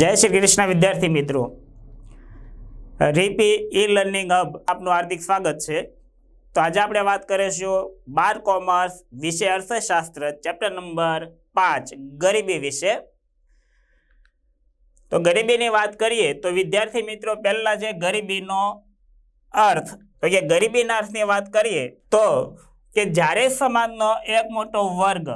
જય શ્રી કૃષ્ણ વિદ્યાર્થી મિત્રો. રીપી ઈ લર્નિંગ હબ આપનું હાર્દિક સ્વાગત છે. તો આજે આપણે વાત કરીશું બાર કોમર્સ વિષય અર્થશાસ્ત્ર ચેપ્ટર નંબર પાંચ, ગરીબી વિશે. તો ગરીબીની વાત કરીએ તો વિદ્યાર્થી મિત્રો, પહેલા જે ગરીબીનો અર્થ, તો કે ગરીબીના અર્થની વાત કરીએ તો કે જ્યારે સમાજનો એક મોટો વર્ગ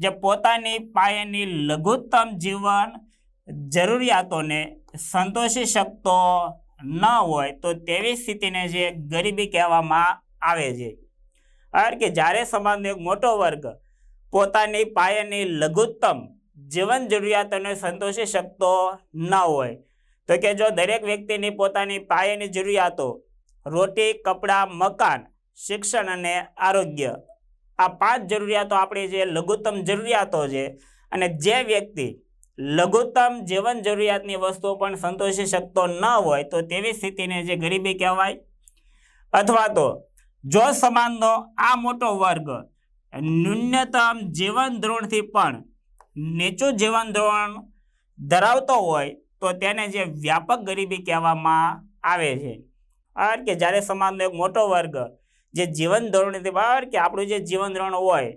જે પોતાની પાયાની લઘુત્તમ જીવન જરૂરિયાતોને સંતોષી શકતો ન હોય તો તેવી સ્થિતિને જે ગરીબી કહેવામાં આવે છે. કારણ કે જ્યારે સમાજનો એક મોટો વર્ગ પોતાની પાયાની લઘુત્તમ જીવન જરૂરિયાતોને સંતોષી શકતો ન હોય, તો કે જો દરેક વ્યક્તિની પોતાની પાયાની જરૂરિયાતો રોટી, કપડાં, મકાન, શિક્ષણ અને આરોગ્ય, આ પાંચ જરૂરિયાતો આપણી જે લઘુત્તમ જરૂરિયાતો છે અને જે વ્યક્તિ લઘુત્તમ જીવન જરૂરિયાતની વસ્તુઓ પણ સંતોષી શકતો ન હોય તો તેવી સ્થિતિને જે ગરીબી કહેવાય? અથવા તો જો સમાજનો આ મોટો વર્ગ ન્યૂનતમ જીવન ધોરણથી પણ નીચું જીવન ધોરણ ધરાવતો હોય તો તેને જે વ્યાપક ગરીબી કહેવામાં આવે છે. આર કે જ્યારે સમાજનો એક મોટો વર્ગ જે જીવન ધોરણથી બહાર કે આપણું જે જીવન ધોરણ હોય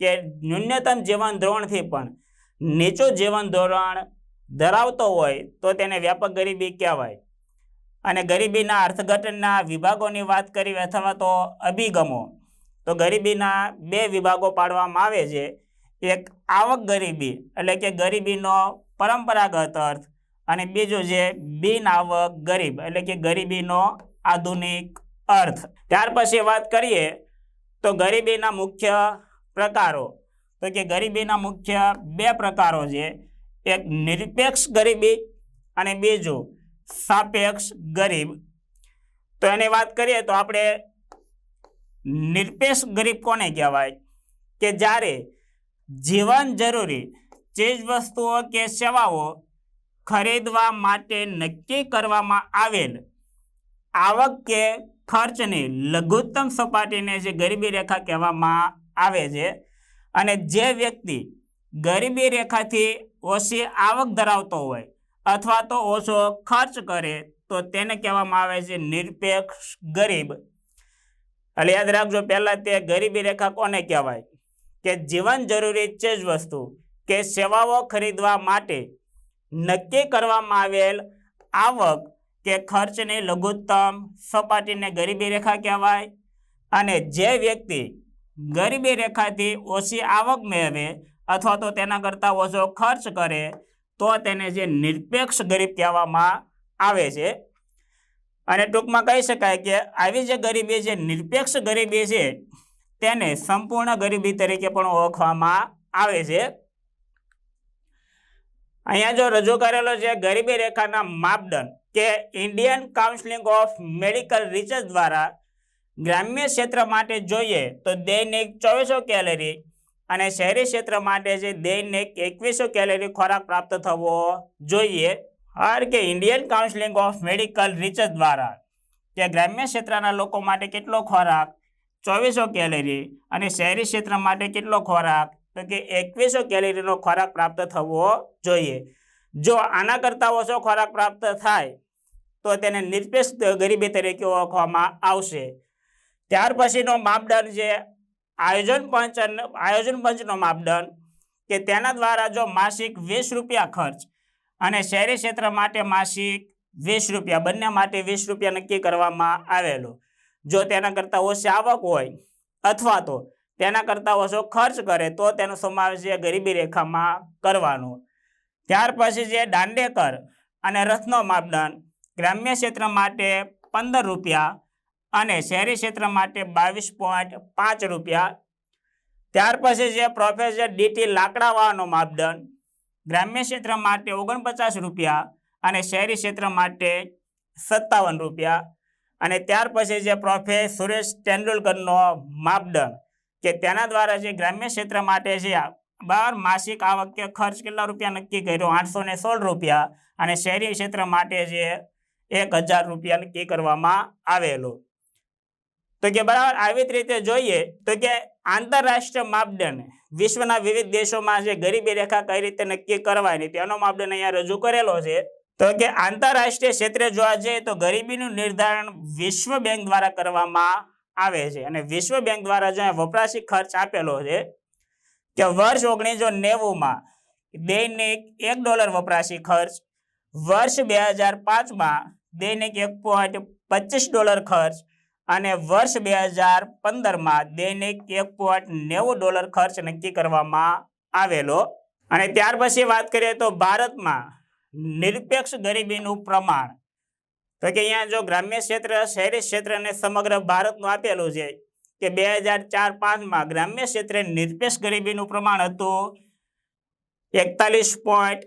કે ન્યૂનતમ જીવન ધોરણથી પણ નીચું જીવન ધોરણ ધરાવતો હોય તો તેને વ્યાપક ગરીબી કહેવાય. અને ગરીબીના અર્થઘટનના વિભાગોની વાત કરી અથવા તો અભિગમો, તો ગરીબીના બે વિભાગો પાડવામાં આવે છે. એક આવક ગરીબી, એટલે કે ગરીબીનો પરંપરાગત અર્થ, અને બીજું છે બિન આવક ગરીબ, એટલે કે ગરીબીનો આધુનિક અર્થ. ત્યાર પછી વાત કરીએ તો ગરીબીના મુખ્ય પ્રકારો. તો કે ગરીબીના મુખ્ય બે પ્રકારો છે. એક નિરપેક્ષ ગરીબી અને બીજું સાપેક્ષ ગરીબ. તો એની વાત કરીએ તો આપણે નિરપેક્ષ ગરીબ કોને કહેવાય? કે જ્યારે જીવન જરૂરી ચીજ વસ્તુઓ કે સેવાઓ ખરીદવા માટે નક્કી કરવામાં આવેલ આવક કે ખર્ચની લઘુત્તમ સપાટીને જે ગરીબી રેખા કહેવામાં આવે છે અને જે વ્યક્તિ ગરીબી રેખાથી ઓછી આવક ધરાવતો હોય અથવા તો ઓછો ખર્ચ કરે તો તેને કહેવામાં આવે છે નિરપેક્ષ ગરીબ. એટલે યાદ રાખજો, પહેલાં તે ગરીબી રેખા કોને કહેવાય? કે જીવન જરૂરી ચીજ વસ્તુ કે સેવાઓ ખરીદવા માટે નક્કી કરવામાં આવેલ આવક કે ખર્ચની લઘુત્તમ સપાટીને ગરીબી રેખા કહેવાય અને જે વ્યક્તિ ગરીબી રેખાથી ઓછી આવક મેળવે અથવા તો તેના કરતાં ઓછો ખર્ચ કરે, તો તેને જે નિરપેક્ષ ગરીબ કહેવામાં આવે છે. અને ટૂંકમાં કહી શકાય કે આવી જે ગરીબી છે, નિરપેક્ષ ગરીબી છે, તેને સંપૂર્ણ ગરીબી તરીકે પણ ઓળખવામાં આવે છે. અહીંયા જો રજૂ કરેલો છે ગરીબી રેખાના માપદંડ કે Indian counselling of medical research દ્વારા ગ્રામ્ય ક્ષેત્ર માટે જોઈએ તો દૈનિક ચોવીસો કેલેરી અને શહેરી ક્ષેત્ર માટે છે દૈનિક એકવીસો કેલેરી ખોરાક પ્રાપ્ત થવો જોઈએ. આર કે Indian counselling of medical research દ્વારા કે ગ્રામ્ય ક્ષેત્રના લોકો માટે કેટલો ખોરાક? ચોવીસો કેલેરી અને શહેરી ક્ષેત્ર માટે કેટલો ખોરાક? તો કે એકવીસો કેલેરીનો ખોરાક પ્રાપ્ત થવો જોઈએ. જો આના કરતાં ઓછો ખોરાક પ્રાપ્ત થાય, તો તેને નિરપેક્ષ ગરીબી તરીકે ઓળખવામાં આવશે. ત્યાર પછીનો માપદંડ છે આયોજન પંચ આયોજન પંચનો માપદંડ કે તેના દ્વારા જો માસિક વીસ રૂપિયા ખર્ચ અને શહેરી ક્ષેત્ર માટે માસિક વીસ રૂપિયા, બંને માટે વીસ રૂપિયા નક્કી કરવામાં આવેલો. જો તેના કરતાં ઓછી આવક હોય અથવા તો તેના કરતાં ઓછો ખર્ચ કરે તો તેનો સમાવેશ છે ગરીબી રેખામાં કરવાનો. ત્યાર પછી છે દાંડેકર અને રથનો માપદંડ. ગ્રામ્ય ક્ષેત્ર માટે પંદર રૂપિયા અને શહેરી ક્ષેત્ર માટે બાવીસ પોઈન્ટ પાંચ રૂપિયા. ત્યાર પછી છે પ્રોફેસર ડીટી લાકડાવાળાનો માપદંડ. ગ્રામ્ય ક્ષેત્ર માટે ઓગણપચાસ રૂપિયા અને શહેરી ક્ષેત્ર માટે સત્તાવન રૂપિયા. અને ત્યાર પછી છે પ્રોફેસર સુરેશ તેંડુલકરનો માપદંડ, કે તેના દ્વારા જે ગ્રામ્ય ક્ષેત્ર માટે છે બાર માસિક આવક કે ખર્ચ કેટલા રૂપિયા નક્કી કર્યો? આઠસો ને સોળ રૂપિયા. અને શહેરી ક્ષેત્ર માટે જે એક હજાર રૂપિયા નક્કી કરવામાં આવેલો. તો કે બરાબર આવી જ રીતે જોઈએ તો કે આંતરરાષ્ટ્રીય માપદંડ વિશ્વના વિવિધ દેશોમાં જે ગરીબી રેખા કઈ રીતે નક્કી કરવાની તેનો માપદંડ અહીંયા રજૂ કરેલો છે. તો કે આંતરરાષ્ટ્રીય ક્ષેત્રે જોવા જઈએ તો ગરીબીનું નિર્ધારણ વિશ્વ બેંક દ્વારા કરવામાં આવે છે અને વિશ્વ બેંક દ્વારા જો વપરાશી ખર્ચ આપેલો છે કે વર્ષ ઓગણીસો નેવુંમાં દૈનિક એક ડોલર વપરાશી ખર્ચ, વર્ષ બે હજાર પાંચમાં દૈનિક એક પોઈન્ટ પચીસ ડોલર ખર્ચ અને વર્ષ બે હજાર પંદરમાં દૈનિક એક પોઈન્ટ નેવું ડોલર ખર્ચ નક્કી કરવામાં આવેલો. અને ત્યાર પછી વાત કરીએ તો ભારતમાં નિરપેક્ષ ગરીબીનું પ્રમાણ. તો કે અહીંયા જો ગ્રામ્ય ક્ષેત્ર, શહેરી ક્ષેત્ર અને સમગ્ર ભારતનું આપેલું છે કે બે હજાર ચાર પાંચમાં ગ્રામ્ય ક્ષેત્રે નિરપેક્ષ ગરીબીનું પ્રમાણ હતું એકતાલીસ પોઈન્ટ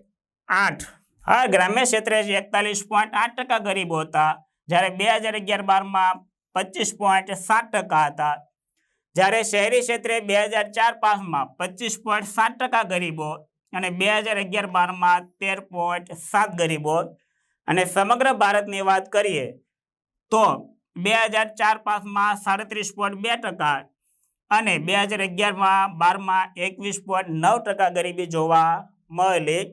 આઠ. હા, ગ્રામ્ય ક્ષેત્રે એકતાલીસ પોઈન્ટ આઠ ટકા ગરીબો હતા. જ્યારે બે હજાર અગિયાર બારમાં પચીસ પોઈન્ટ સાત ટકા હતા. જ્યારે શહેરી ક્ષેત્રે બે હજાર ચાર પાંચમાં પચીસ પોઈન્ટ સાત ટકા ગરીબો અને બે હજાર અગિયાર બારમાં તેર પોઈન્ટ સાત ગરીબો. અને સમગ્ર ભારતની વાત કરીએ તો બે હજાર ચાર પાંચમાં સાડત્રીસ પોઈન્ટ બે ટકા અને બે હજાર અગિયારમાં બારમાં એકવીસ પોઈન્ટ નવ ટકા ગરીબી જોવા મળેલી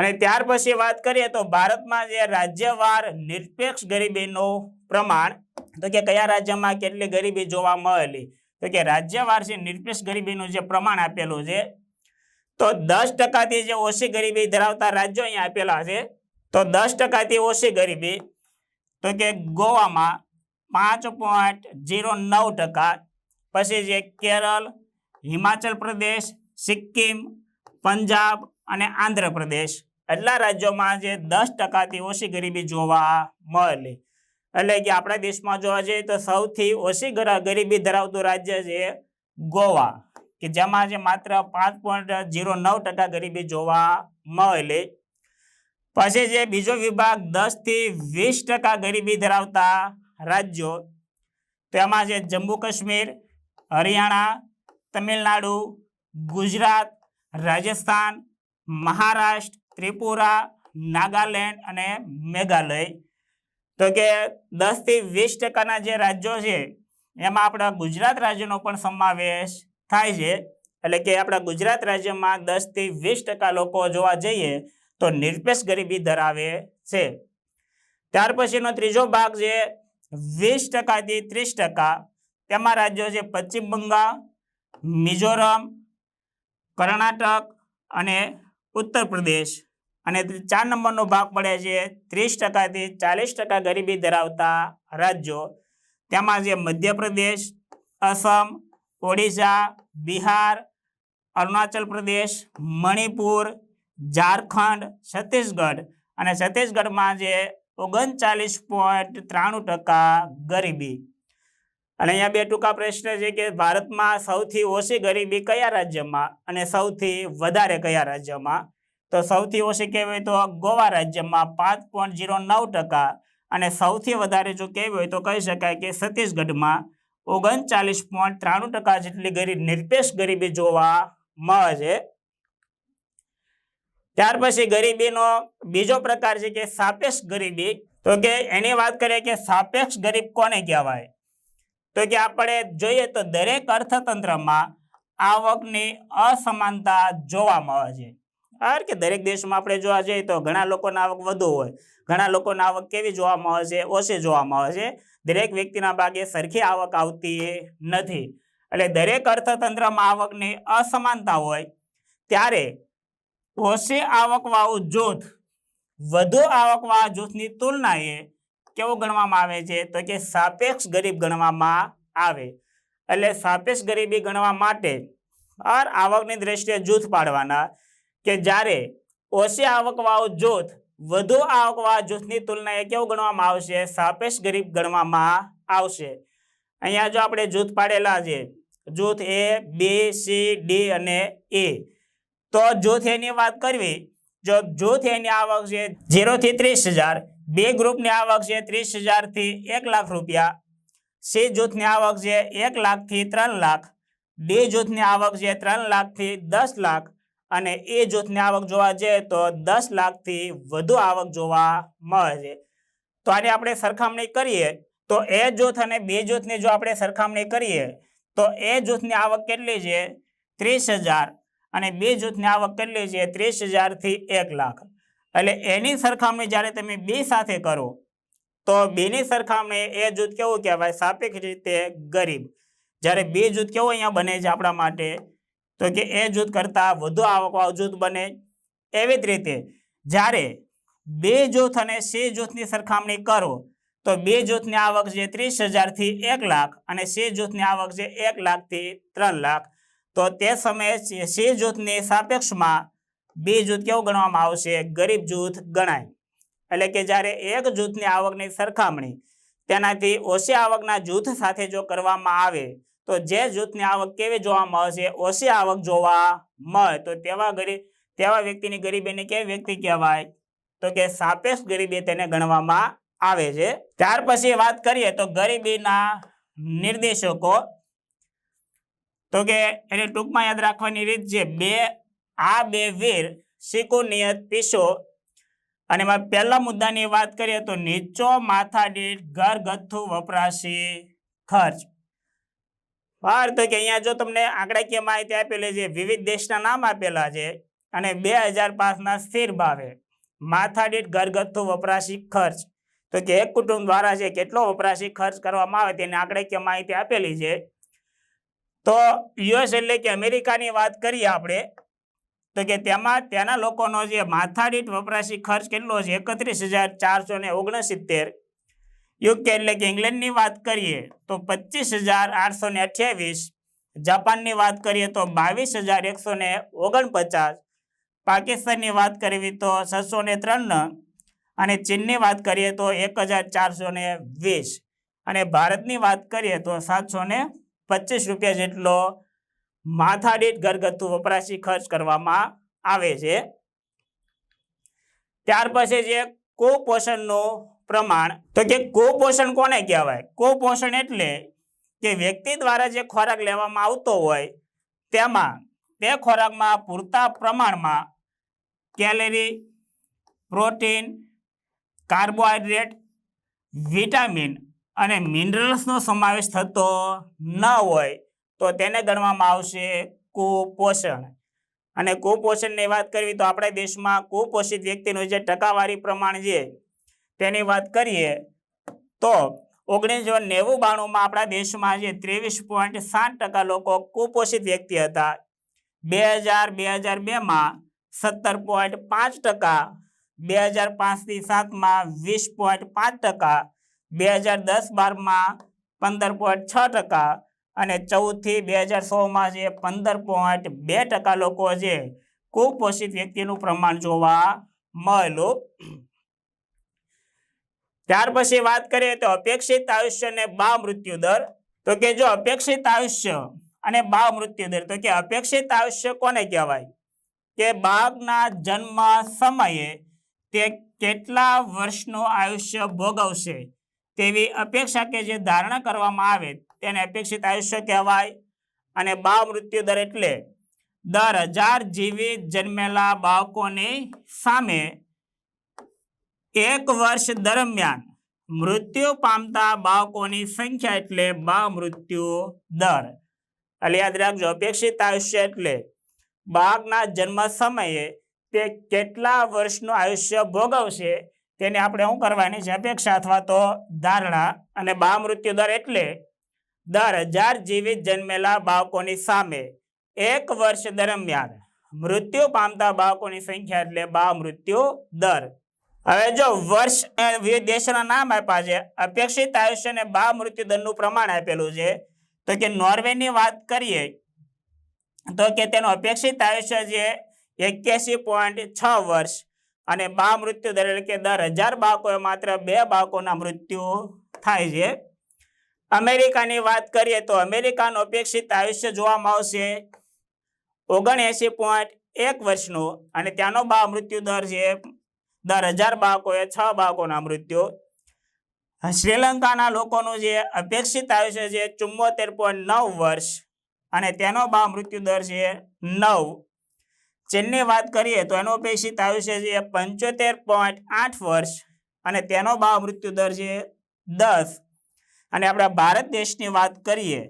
અને ત્યાર પછી વાત કરીએ તો ભારતમાં જે રાજ્યવાર નિરપેક્ષ ગરીબીનું પ્રમાણ, તો કે કયા રાજ્યમાં કેટલી ગરીબી જોવા મળેલી? તો કે રાજ્યવાર છે નિરપેક્ષ ગરીબીનું જે પ્રમાણ આપેલું છે, તો દસ ટકાથી જે ઓછી ગરીબી ધરાવતા રાજ્યો અહીંયા આપેલા છે, તો દસ ટકાથી ઓછી ગરીબી, તો કે ગોવામાં પાંચ પોઈન્ટ જીરો નવ ટકા, પછી જે કેરળ, હિમાચલ પ્રદેશ, સિક્કિમ, પંજાબ અને આંધ્રપ્રદેશ એટલા રાજ્યોમાં જે દસ ટકાથી ઓછી ગરીબી જોવા મળે. એટલે કે આપણા દેશમાં જોવા જઈએ તો સૌથી ઓછી ગરીબી ધરાવતું રાજ્ય છે ગોવા, કે જેમાં જે માત્ર પાંચ પોઈન્ટ જીરો નવ ટકા ગરીબી જોવા મળે. પછી જે બીજો વિભાગ દસથી વીસ ટકા ગરીબી ધરાવતા રાજ્યો તેમાં છે જમ્મુ કાશ્મીર, હરિયાણા, તમિલનાડુ, ગુજરાત, રાજસ્થાન, મહારાષ્ટ્ર ત્રિપુરા, નાગાલેન્ડ અને મેઘાલય. તો કે દસથી વીસ ટકાના જે રાજ્યો છે, એમાં આપણા ગુજરાત રાજ્યનો પણ સમાવેશ થાય છે. એટલે કે આપણા ગુજરાત રાજ્યમાં દસથી વીસ ટકા લોકો જોવા જઈએ, તો નિરપેક્ષ ગરીબી ધરાવે છે. ત્યાર પછીનો ત્રીજો ભાગ છે, વીસ ટકાથી ત્રીસ ટકા. તેમાં રાજ્યો છે પશ્ચિમ બંગાળ, મિઝોરમ, કર્ણાટક અને ઉત્તર પ્રદેશ. અને ચાર નંબરનો ભાગ પડે છે, ત્રીસ ટકાથી ચાલીસ ટકા ગરીબી ધરાવતા રાજ્યો. તેમાં છે મધ્યપ્રદેશ અસમ ઓડિશા, બિહાર, અરુણાચલ પ્રદેશ, મણિપુર, ઝારખંડ, છત્તીસગઢ. અને છત્તીસગઢમાં જે ઓગણચાલીસ પોઈન્ટ ત્રાણું ટકા ગરીબી. અને અહીંયા બે ટૂંકા પ્રશ્ન છે કે ભારતમાં સૌથી ઓછી ગરીબી કયા રાજ્યમાં? અને સૌથી વધારે કયા રાજ્યમાં? તો સૌથી ઓછી કહેવાય તો ગોવા રાજ્યમાં પાંચ પોઈન્ટ જીરો નવ ટકા અને સૌથી વધારે જો કહેવું હોય તો કહી શકાય કે છત્તીસગઢમાં ઓગણચાલીસ પોઈન્ટ ત્રાણું ટકા જેટલી ગરીબ નિરપેક્ષ ગરીબી જોવા મળે છે. ત્યાર પછી ગરીબીનો બીજો પ્રકાર છે કે સાપેક્ષ ગરીબી. તો કે એની વાત કરીએ કે સાપેક્ષ ગરીબ કોને કહેવાય? તો કે આપણે જોઈએ તો દરેક અર્થતંત્રમાં આવકની અસમાનતા જોવા મળે છે. કારણ કે દરેક દેશમાં આપણે જોવા જઈએ તો ઘણા લોકોની આવક વધુ હોય. ઘણા લોકોની આવક કેવી જોવામાં આવે છે? ઓછી જોવામાં આવે છે. દરેક વ્યક્તિના ભાગે સરખી આવક આવતી નથી. એટલે દરેક અર્થતંત્રમાં આવકની અસમાનતા હોય, ત્યારે ઓછી આવકવાળું જૂથ, વધુ આવકવાળા જૂથની તુલનાએ કેવું ગણવામાં આવે છે? તો કે સાપેક્ષ ગરીબ ગણવામાં આવે. એટલે સાપેક્ષ ગરીબી ગણવા માટે હર આવકની દ્રષ્ટિએ જૂથ પાડવાના કે જ્યારે ઓછી આવકવાળો જૂથ વધુ આવકવાળા જૂથની તુલનાએ કેવું ગણવામાં આવશે? સાપેક્ષ ગરીબ ગણવામાં આવશે. અહીંયા જો આપણે જૂથ પાડેલા છે, જૂથ એ, બી, સી, ડી અને એ. તો જૂથ એની વાત કરવી, જો જૂથ એની આવક છે ઝીરોથી ત્રીસ હજાર, બે ગ્રુપની આવક છે ત્રીસ હજારથી એક લાખ રૂપિયા, સી જૂથની આવક છે એક લાખથી ત્રણ લાખ, ડી જૂથની આવક છે ત્રણ લાખથી દસ લાખ અને એ જૂથની આવક જોવા જઈએ તો દસ લાખથી વધુ આવક જોવા મળે છે. તો આની આપણે સરખામણી કરીએ તો એ જૂથ અને બે જૂથની જો આપણે સરખામણી કરીએ તો એ જૂથની આવક કેટલી છે? ત્રીસ હજાર અને બે જૂથની આવક કેટલી છે? ત્રીસ હજારથી એક લાખ. એટલે એની સરખામણી જ્યારે તમે બે સાથે કરો તો બેની સરખામણી એ જૂથ કેવું કહેવાય? સાપેક્ષ રીતે ગરીબ. જ્યારે બે જૂથ કેવું અહીંયા બને છે આપણા માટે? તો કે એ જૂથ કરતાં વધુ આવકવાળું જૂથ બને. એવી જ રીતે જ્યારે બે જૂથ અને સે જૂથની સરખામણી કરો, તો બે જૂથની આવક છે ત્રીસ હજારથી એક લાખ અને સે જૂથની આવક છે એક લાખથી ત્રણ લાખ. તો તે સમયે સે જૂથની સાપેક્ષમાં બે જૂથ કેવું ગણવામાં આવશે? ગરીબ જૂથ ગણાય. એટલે કે જ્યારે એક જૂથની આવકની સરખામણી તેનાથી ઓછી આવકના જૂથ સાથે જો કરવામાં આવે તો જે જૂથની આવક કેવી જોવા મળશે ઓછી આવક જોવા મળે. તો તેવા ગરીબ તેવા વ્યક્તિની ગરીબીને કેવી વ્યક્તિ કહેવાય? તો કે સાપેક્ષ ગરીબી તેને ગણવામાં આવે છે. ત્યાર પછી વાત કરીએ તો ગરીબીના નિર્દેશકો. તો કે એને ટૂંકમાં યાદ રાખવાની રીત છે. બે, આ બે વીર સિકુ નિયત પીસો અને એમાં પહેલા મુદ્દાની વાત કરીએ તો નીચો માથા દીઠ ઘરગથ્થુ વપરાશી ખર્ચ. વાર તો કે અહીંયા જો તમને આંકડાકીય માહિતી આપેલી છે વિવિધ દેશના નામ આપેલા છે અને બે હજાર પાંચના સ્થિર ભાવે. માથાદીઠ ઘરગથ્થુ વપરાશી ખર્ચ. તો કે એક કુટુંબ દ્વારા છે કેટલો વપરાશી ખર્ચ કરવામાં આવે તેની આંકડાકીય માહિતી આપેલી છે. તો યુએસ એટલે કે અમેરિકાની વાત કરીએ આપણે તો કે તેમાં ત્યાંના લોકોનો જે માથાદીઠ વપરાશી ખર્ચ કેટલો છે એકત્રીસ હજાર ચારસો ને ઓગણસિત્તેર. યુકે એટલે કે ઇંગ્લેન્ડની વાત કરીએ તો પચીસ હજાર આઠસો ને અઠ્યાવીસ, જાપાનની વાત કરીએ તો બાવીસ હજાર એકસો ને ઓગણપચાસ, પાકિસ્તાનની વાત કરવી તો છસો ને ત્રણ અને ચીનની વાત કરીએ તો એક હજાર ચારસો ને વીસ અને ભારતની વાત કરીએ તો સાતસો ને પચીસ રૂપિયા જેટલો માથાદીઠ ઘરગથ્થુ વપરાશી ખર્ચ કરવામાં આવે છે. ત્યાર પછી જે કુપોષણનું પ્રમાણ, તો કે કુપોષણ કોને કહેવાય? કુપોષણ એટલે કે વ્યક્તિ દ્વારા જે ખોરાક લેવામાં આવતો હોય, તેમાં, તે ખોરાકમાં પૂરતા પ્રમાણમાં કેલેરી, પ્રોટીન, કાર્બોહાઈડ્રેટ, વિટામિન અને મિનરલ્સનો સમાવેશ થતો ન હોય, તો તેને ગણવામાં આવશે કુપોષણ. અને કુપોષણની વાત કરવી તો આપણા દેશમાં કુપોષિત વ્યક્તિનું જે ટકાવારી પ્રમાણ છે તેની વાત કરીએ તો ઓગણીસો નેવું બાણુંમાં આપણા દેશમાં જે ત્રેવીસ પોઈન્ટ સાત ટકા લોકો કુપોષિત વ્યક્તિ હતા. બે હજાર બે હજાર બેમાં સત્તર પોઈન્ટ પાંચ ટકા, બે હજાર પાંચથી સાતમાં વીસ પોઈન્ટ પાંચ ટકા, બે હજાર દસ બારમાં પંદર પોઈન્ટ છ ટકા અને ચૌદથી બે હજાર સોળમાં જે પંદર પોઈન્ટ બે ટકા લોકો જે કુપોષિત વ્યક્તિનું પ્રમાણ જોવા મળેલું ત્યાર પછી વાત કરીએ તો અપેક્ષિત આયુષ્ય અને બા મૃત્યુ દર. તો કે જો અપેક્ષિત આયુષ્ય અને બા મૃત્યુ દર, તો કે અપેક્ષિત આયુષ્ય કોને કહેવાય? કે બાળકના જન્મ સમયે તે કેટલા વર્ષનું આયુષ્ય ભોગવશે તેવી અપેક્ષા કે જે ધારણા કરવામાં આવે તેને અપેક્ષિત આયુષ્ય કહેવાય. અને બા મૃત્યુ દર એટલે દર હજાર જીવિત જન્મેલા બાળકોની સામે એક વર્ષ દરમિયાન મૃત્યુ પામતા બાળકોની સંખ્યા એટલે બા મૃત્યુ દર. એટલે યાદ રાખજો, અપેક્ષિત આયુષ્ય એટલે બાળકના જન્મ સમયે તે કેટલા વર્ષનું આયુષ્ય ભોગવશે તેને આપણે શું કરવાની છે? અપેક્ષા અથવા તો ધારણા. અને બા મૃત્યુ દર એટલે દર હજાર જીવિત જન્મેલા બાળકોની સામે એક વર્ષ દરમિયાન મૃત્યુ પામતા બાળકોની સંખ્યા એટલે બા મૃત્યુ દર. હવે જો વર્ષ દેશના નામ આપ્યા છે, અપેક્ષિત આયુષ્ય અને બા મૃત્યુ દરનું પ્રમાણ આપેલું છે, તો કે નોર્વેની વાત કરીએ, તો કે તેનું અપેક્ષિત આયુષ્ય છે એક્યાસી પોઈન્ટ છ વર્ષ અને બા મૃત્યુ દર એટલે કે દર હજાર બાળકોએ માત્ર બે બાળકોના મૃત્યુ થાય છે. અમેરિકાની વાત કરીએ તો અમેરિકાનું અપેક્ષિત આયુષ્ય જોવામાં આવશે ઓગણએંસી પોઈન્ટ એક વર્ષનું અને ત્યાંનો બા મૃત્યુ દર છે દર હજાર બાળકોએ છ બાળકોના મૃત્યુ. શ્રીલંકાના લોકોનું જે અપેક્ષિત આયુષ્ય છે ચુમ્મોતેર પોઈન્ટ નવ વર્ષ અને તેનો બા મૃત્યુ દર છે નવ. ચીનની વાત કરીએ તો એનો અપેક્ષિત આયુષ્ય છે પંચોતેર પોઈન્ટ આઠ વર્ષ અને તેનો બા મૃત્યુ દર છે દસ. અને આપણા ભારત દેશની વાત કરીએ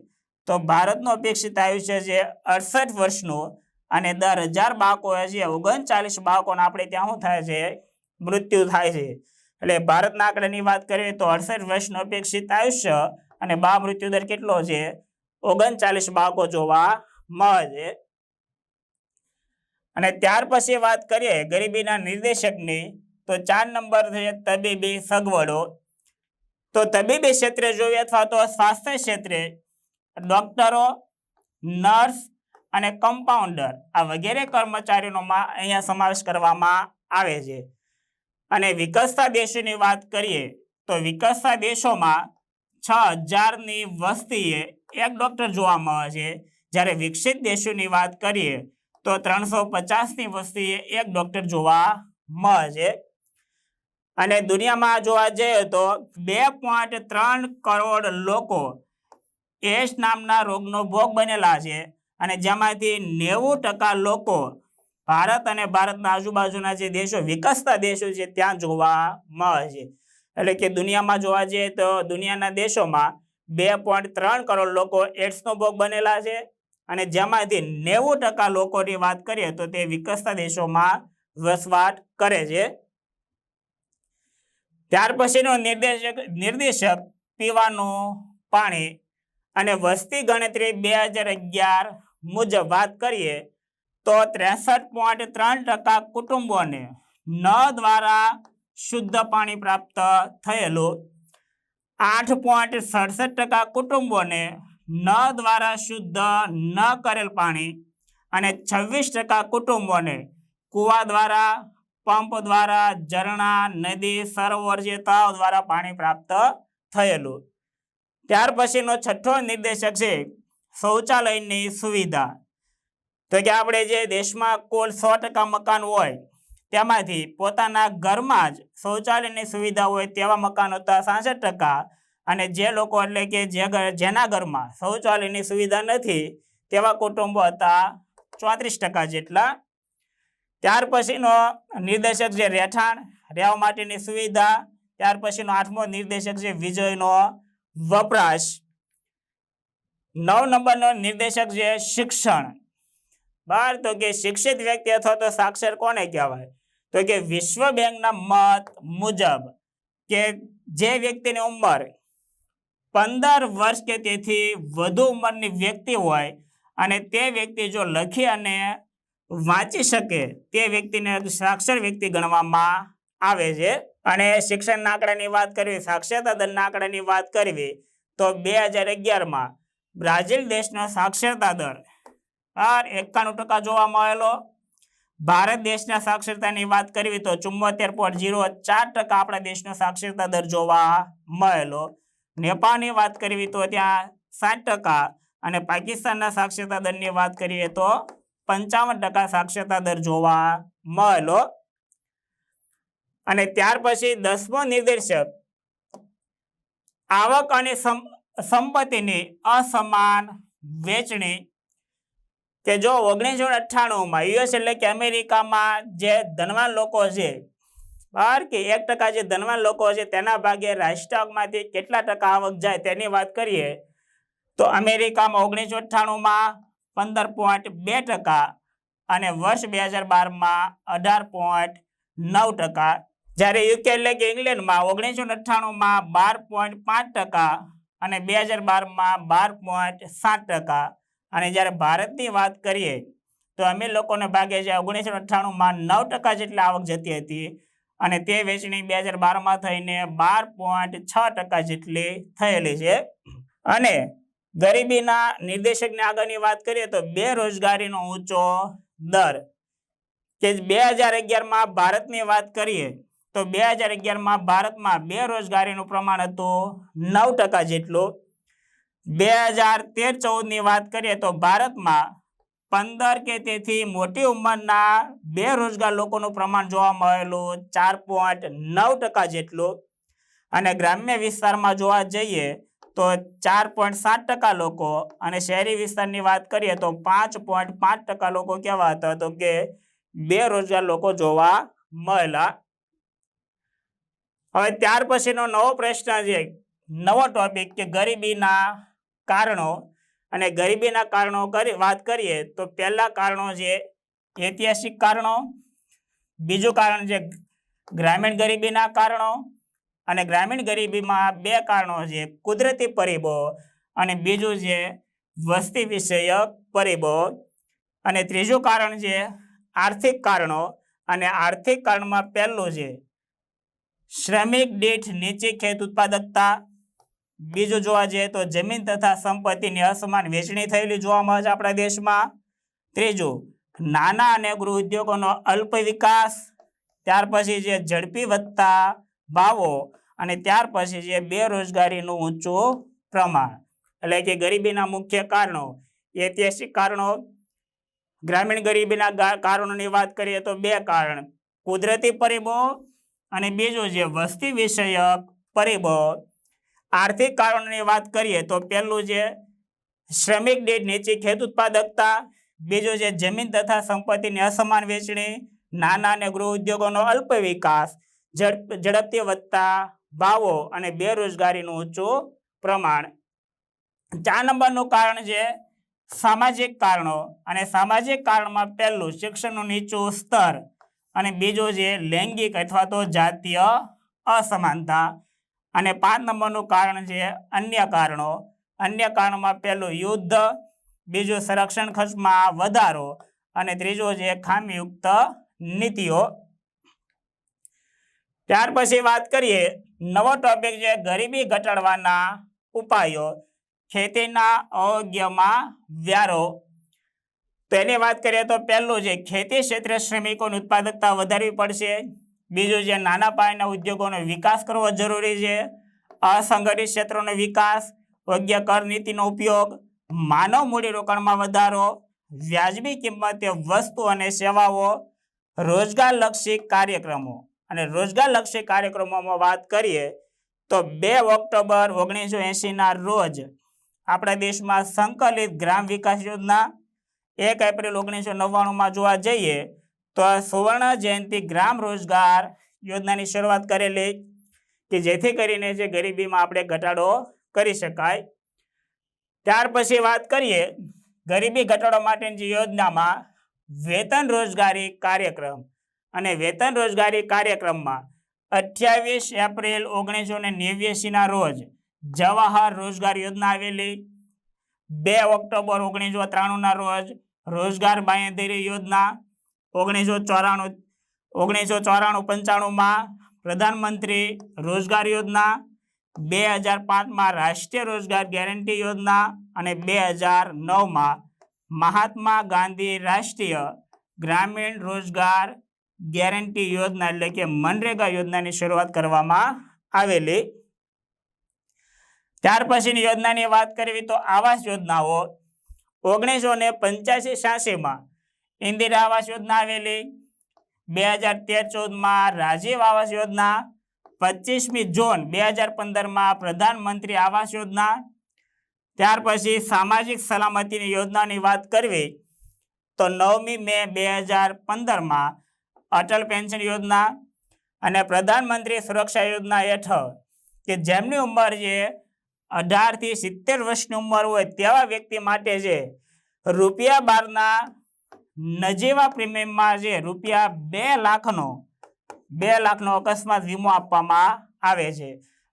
તો ભારતનું અપેક્ષિત આયુષ્ય છે અડસઠ વર્ષનું અને દર હજાર બાળકો છે ઓગણચાલીસ બાળકોને આપણે ત્યાં શું થાય છે મૃત્યુ થાય છે. એટલે ભારતના આંકડાની વાત કરીએ તો અડસઠ વર્ષનું અપેક્ષિત આયુષ્ય અને બા મૃત્યુ દર કેટલો છે? ઓગણચાલીસ બાળકો જોવા મળે. છે અને ત્યાર પછી વાત કરીએ ગરીબીના નિર્દેશકની, તો ચાર નંબર છે તબીબી સગવડો. તો તબીબી ક્ષેત્રે જોઈએ અથવા તો સ્વાસ્થ્ય ક્ષેત્રે, ડોક્ટરો, નર્સ અને કમ્પાઉન્ડર આ વગેરે કર્મચારીઓનો અહીંયા સમાવેશ કરવામાં આવે છે. અને વિકસતા દેશોની વાત કરીએ, તો વિકસતા દેશોમાં છ હજારની વસ્તીએ એક ડૉક્ટર જોવા મળે છે. જ્યારે વિકસિત દેશોની વાત કરીએ, તો ત્રણસો પચાસની વસ્તીએ એક ડૉક્ટર જોવા મળે છે. અને દુનિયામાં જોવા જઈએ તો બે પોઈન્ટ ત્રણ કરોડ લોકો એસ નામના રોગનો ભોગ બનેલા છે. અને જેમાંથી નેવું ટકા લોકો ભારત અને ભારતના આજુબાજુના જે દેશો, વિકસતા દેશો છે, ત્યાં જોવા મળે છે. એટલે કે દુનિયામાં જોવા જઈએ તો દુનિયાના દેશોમાં બે પોઈન્ટ ત્રણ કરોડ લોકો એડ્સનો ભોગ બનેલા છે અને જેમાંથી નેવું ટકા લોકોની વાત કરીએ તો તે વિકસતા દેશોમાં વસવાટ કરે છે. ત્યાર પછીનો નિર્દેશક નિર્દેશક પીવાનું પાણી અને વસ્તી ગણતરી બે હજાર અગિયાર મુજબ વાત કરીએ તો ત્રેસઠ પોઈન્ટ ત્રણ ટકા કુટુંબોને ન દ્વારા શુદ્ધ પાણી પ્રાપ્ત થયેલું. આઠ પોઈન્ટ સડસઠ ટકા કુટુંબોને ન દ્વારા શુદ્ધ ન કરેલ પાણી અને છવ્વીસ ટકા કુટુંબોને કૂવા દ્વારા, પંપ દ્વારા, ઝરણા, નદી સરોવર જે દ્વારા પાણી પ્રાપ્ત થયેલું. ત્યાર પછીનો છઠ્ઠો નિર્દેશક છે શૌચાલયની સુવિધા. તો કે આપણે જે દેશમાં કુલ સો ટકા મકાન હોય, તેમાંથી પોતાના ઘરમાં જ શૌચાલયની સુવિધા હોય તેવા મકાન હતા સાસઠ ટકા અને જે લોકો એટલે કે જે જેના ઘરમાં શૌચાલયની સુવિધા નથી, તેવા કુટુંબો હતા ચોત્રીસ ટકા જેટલા. ત્યાર પછીનો નિર્દેશક છે રહેઠાણ, રહેવા માટેની સુવિધા, ત્યાર પછીનો આઠમો નિર્દેશક છે વિજયનો વપરાશ. નવ નંબરનો નિર્દેશક છે શિક્ષણ બાર તો કે શિક્ષિત વ્યક્તિ અથવા તો સાક્ષર કોને કહેવાય? તો કે વિશ્વ બેંકના મત મુજબ કે જે વ્યક્તિની ઉંમર પંદર વર્ષ કે તેથી વધુ ઉંમરની વ્યક્તિ હોય અને તે વ્યક્તિ જો લખી અને વાંચી શકે, તે વ્યક્તિને સાક્ષર વ્યક્તિ ગણવામાં આવે છે. અને શિક્ષણના આંકડાની વાત કરવી, સાક્ષરતા દરના આંકડાની વાત કરવી, તો બે હજાર અગિયારમાં બ્રાઝિલ દેશનો સાક્ષરતા દર આર એકાણું ટકા જોવા મળેલો. ભારત દેશના સાક્ષરતાની વાત કરવી તો ચુમ્મોતેર પોઈન્ટ જીરો ચાર ટકા આપણા દેશનો સાક્ષરતા દર જોવા મળેલો. નેપાળની વાત કરવી તો ત્યાં સાત ટકા અને પાકિસ્તાનના સાક્ષરતા દરની વાત કરીએ તો પંચાવન ટકા સાક્ષરતા દર જોવા મળેલો. અને ત્યાર પછી દસમો નિર્દેશક, આવક અને સંપત્તિની અસમાન વેચણી કે જો ઓગણીસો અઠ્ઠાણુંમાં યુએસ એટલે કે અમેરિકામાં જે ધનવાન લોકો છે બહાર કે એક ટકા જે ધનવાન લોકો છે, તેના ભાગે રાષ્ટ્રમાંથી કેટલા ટકા આવક જાય તેની વાત કરીએ, તો અમેરિકામાં ઓગણીસો અઠ્ઠાણુંમાં પંદર પોઈન્ટ બે ટકા અને વર્ષ બે હજાર બારમાં અઢાર પોઈન્ટ નવ ટકા. જ્યારે યુકે એટલે કે ઇંગ્લેન્ડમાં ઓગણીસો અઠ્ઠાણુંમાં બાર પોઈન્ટ પાંચ ટકા અને બે હજાર બારમાં બાર પોઈન્ટ સાત ટકા. અને જ્યારે ભારતની વાત કરીએ, તો અમે લોકોને ભાગે છે ઓગણીસો અઠ્ઠાણુંમાં નવ ટકા જેટલી આવક જતી હતી અને તે વેચણી બે હજાર બારમાં થઈને બાર પોઈન્ટ છ ટકા જેટલી થયેલી છે. અને ગરીબીના નિર્દેશકની આગળની વાત કરીએ, તો બેરોજગારીનો ઊંચો દર. કે બે હજાર અગિયારમાં ભારતની વાત કરીએ, તો બે હજાર અગિયારમાં ભારતમાં બેરોજગારીનું પ્રમાણ હતું નવ ટકા જેટલું. બે હજાર તેર ચૌદની વાત કરીએ તો ભારતમાં પંદર કે તેથી મોટી ઉંમરના બેરોજગાર લોકોનું પ્રમાણ જોવા મળેલું ચાર પોઈન્ટ નવ ટકા જેટલું. અને ગ્રામ્ય વિસ્તારમાં જોવા જઈએ તો ચાર પોઈન્ટ સાત ટકા લોકો અને શહેરી વિસ્તારની વાત કરીએ તો પાંચ પોઈન્ટ પાંચ ટકા લોકો કેવા હતા, તો કે બેરોજગાર લોકો જોવા મળેલા હવે ત્યાર પછીનો નવો પ્રશ્ન છે, નવો ટોપિક કે ગરીબીના કારણો અને ગરીબીના કારણો કરી, વાત કરીએ તો પહેલા કારણો છે ઐતિહાસિક કારણો, બીજું કારણ છે ગ્રામીણ ગરીબીના કારણો અને ગ્રામીણ ગરીબીમાં બે કારણો છે. કુદરતી પરિબળો અને બીજું છે વસ્તી વિષયક પરિબળો અને ત્રીજું કારણ છે આર્થિક કારણો અને આર્થિક કારણમાં પહેલું છે શ્રમિક દીઠ નીચી ખેત ઉત્પાદકતા બીજું જોવા જઈએ તો જમીન તથા સંપત્તિની અસમાન વેચણી થયેલી જોવા મળે છે આપણા દેશમાં. ત્રીજું, નાના અને ગૃહ ઉદ્યોગોનો અલ્પ વિકાસ, ત્યાર પછી જે ઝડપી વધતા ભાવો અને ત્યાર પછી જે બેરોજગારીનું ઊંચું પ્રમાણ. એટલે કે ગરીબીના મુખ્ય કારણો, ઐતિહાસિક કારણો, ગ્રામીણ ગરીબીના કારણોની વાત કરીએ તો બે કારણ. કુદરતી પરિબળો અને બીજું જે વસ્તી વિષયક પરિબળો આર્થિક કારણોની વાત કરીએ તો પહેલું છે શ્રમિક દીઠ નીચી ખેત ઉત્પાદકતા, બીજું છે જમીન તથા સંપત્તિની અસમાન વેચણી, નાના અને ગૃહ ઉદ્યોગોનો અલ્પ વિકાસ ઝડપ ઝડપથી વધતા ભાવો અને બેરોજગારીનું ઊંચું પ્રમાણ. ચાર નંબરનું કારણ છે સામાજિક કારણો અને સામાજિક કારણમાં પહેલું શિક્ષણનું નીચું સ્તર અને બીજું છે લૈંગિક અથવા તો જાતીય અસમાનતા. અને પાંચ નંબરનું કારણ છે અન્ય કારણો. અન્ય કારણોમાં પહેલું યુદ્ધ, બીજું સંરક્ષણ ખર્ચમાં વધારો, અને ત્રીજો છે ખામીયુક્ત નીતિઓ. ત્યાર પછી વાત કરીએ નવો ટોપિક છે ગરીબી ઘટાડવાના ઉપાયો, ખેતીના અયોગ્યમાં વ્યારો. તો એની વાત કરીએ તો પહેલું છે ખેતી ક્ષેત્રે શ્રમિકોની ઉત્પાદકતા વધારવી પડશે. બીજું છે નાના પાયાના ઉદ્યોગોનો વિકાસ કરવો જરૂરી છે, અસંગઠિત ક્ષેત્રોનો વિકાસ, યોગ્ય કર નીતિનો ઉપયોગ, માનવ મૂડીરોકાણમાં વધારો, વ્યાજબી કિંમતે વસ્તુ અને સેવાઓ, રોજગારલક્ષી કાર્યક્રમો. અને રોજગારલક્ષી કાર્યક્રમોમાં વાત કરીએ તો બે ઓક્ટોબર ઓગણીસો એંશીના રોજ આપણા દેશમાં સંકલિત ગ્રામ વિકાસ યોજના એક એપ્રિલ ઓગણીસો નવ્વાણુંમાં જોવા જઈએ તો આ સુવર્ણ જયંતિ ગ્રામ રોજગાર યોજનાની શરૂઆત કરેલી કે જેથી કરીને જે ગરીબીમાં આપણે ઘટાડો કરી શકાય. ત્યાર પછી વાત કરીએ ગરીબી ઘટાડવા માટેની જે યોજનામાં વેતન રોજગારી કાર્યક્રમ. અને વેતન રોજગારી કાર્યક્રમમાં અઠ્યાવીસ એપ્રિલ ઓગણીસો ને નેવ્યાસીના રોજ જવાહર રોજગાર યોજના આવેલી. બે ઓક્ટોબર ઓગણીસો ત્રાણુંના રોજ રોજગાર બાંયધરી યોજના ઓગણીસો ચોરાણું ઓગણીસો ચોરાણું પંચાણુંમાં પ્રધાનમંત્રી રોજગાર યોજના, બે હજાર પાંચમાં રાષ્ટ્રીય રોજગાર ગેરંટી યોજના અને બે હજાર નવમાં મહાત્મા ગાંધી રાષ્ટ્રીય ગ્રામીણ રોજગાર ગેરંટી યોજના એટલે કે મનરેગા યોજનાની શરૂઆત કરવામાં આવેલી. ત્યાર પછીની યોજનાની વાત કરવી તો આવાસ યોજનાઓ. ઓગણીસો ને પંચ્યાસી, છ્યાસીમાં ઇન્દિરા આવાસ યોજના આવેલી. બે હજાર તેર ચૌદમાં રાજીવ આવાસ યોજના. પચીસમી જૂન બે હજાર પંદરમાં પ્રધાનમંત્રી આવાસ યોજના. ત્યાર પછી સામાજિક સલામતીની યોજનાની વાત કરવી, તો નવમી મે બે હજાર પંદરમાં અટલ પેન્શન યોજના અને પ્રધાનમંત્રી સુરક્ષા યોજના હેઠળ, કે જેમની ઉંમર છે અઢારથી સિત્તેર વર્ષની ઉંમર હોય તેવા વ્યક્તિ માટે છે રૂપિયા બારના નજીવા પ્રીમિયમમાં જે રૂપિયા બે લાખનો બે લાખનો અકસ્માત વીમો આપવામાં આવે છે.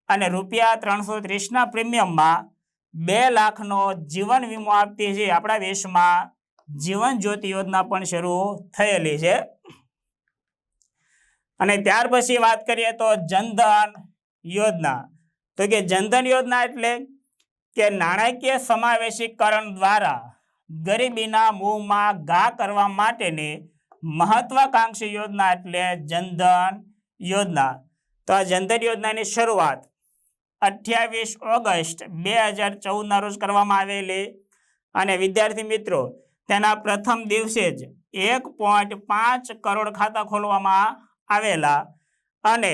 અને રૂપિયા ત્રણસો ત્રીસના પ્રીમિયમમાં બે લાખનો જીવન વીમો આપતી છે આપણા દેશમાં જીવન જ્યોતિ યોજના પણ શરૂ થયેલી છે. અને ત્યાર પછી વાત કરીએ તો જનધન યોજના. તો કે જનધન યોજના એટલે કે નાણાકીય સમાવેશીકરણ દ્વારા ગરીબીના મોંમાં ઘા કરવા માટેની મહત્વાકાંક્ષી યોજના એટલે જનધન યોજના. તો આ જનધન યોજનાની શરૂઆત અઠ્યાવીસ ઓગસ્ટ બે હજાર ચૌદના રોજ કરવામાં આવેલી અને વિદ્યાર્થી મિત્રો, તેના પ્રથમ દિવસે જ એક પોઈન્ટ પાંચ કરોડ ખાતા ખોલવામાં આવેલા અને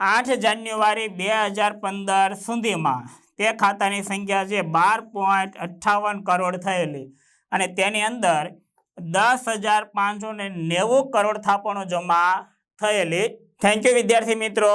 આઠ જાન્યુઆરી બે હજાર પંદર સુધીમાં તે ખાતાની સંખ્યા છે બાર પોઈન્ટ અઠ્ઠાવન કરોડ થયેલી. અને તેની અંદર દસ હજાર પાંચસો ને નેવું કરોડ થાપણો જમા થયેલી. થેન્ક યુ વિદ્યાર્થી મિત્રો.